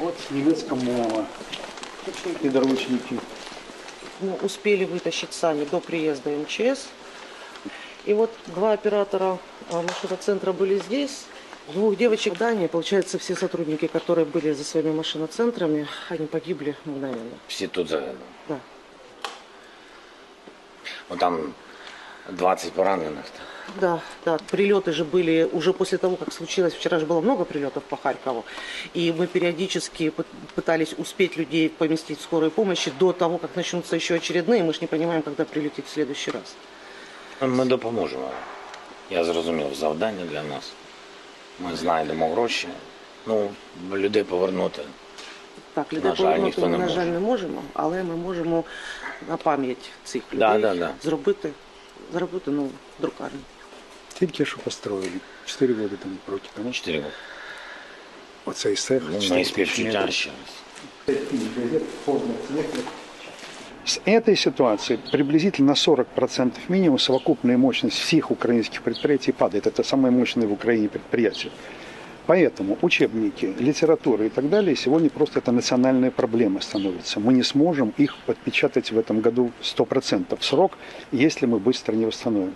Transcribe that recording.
Вот немецкая мова. Подручники. Ну, успели вытащить сами до приезда МЧС. И вот два оператора а, машиноцентра были здесь. Двух девочек Дании, получается, все сотрудники, которые были за своими машиноцентрами, они погибли мгновенно. Всі тут загинули. Да. Ну там 20 поранених Да, да, прилеты же были уже после того, как случилось. Вчера же было много прилетов по Харькову. И мы периодически пы- пытались успеть людей поместить в скорой помощи до того, как начнутся еще очередные. Мы же не понимаем, когда прилетит в следующий раз. Ми допоможемо. Я зрозумів завдання для нас. Ми знайдемо гроші. Ну, людей повернути. Так, На людей жаль, повернути ніхто ми, не на може. жаль, не можемо, але ми можемо на пам'ять цих людей Да, да, да. зробити, зробити нову друкарню. Тільки що построили. Чотири роки тому проти. тому Чотири роки. Оцей цех. Ну, чотири мої тисячі співчуття метрів. ще раз. С этой ситуации приблизительно на 40% минимум совокупная мощность всех украинских предприятий падает. Это самые мощные в Украине предприятия. Поэтому учебники, литература и так далее сегодня просто это национальная проблема становится. Мы не сможем их подпечатать в этом году 100% в срок, если мы быстро не восстановим.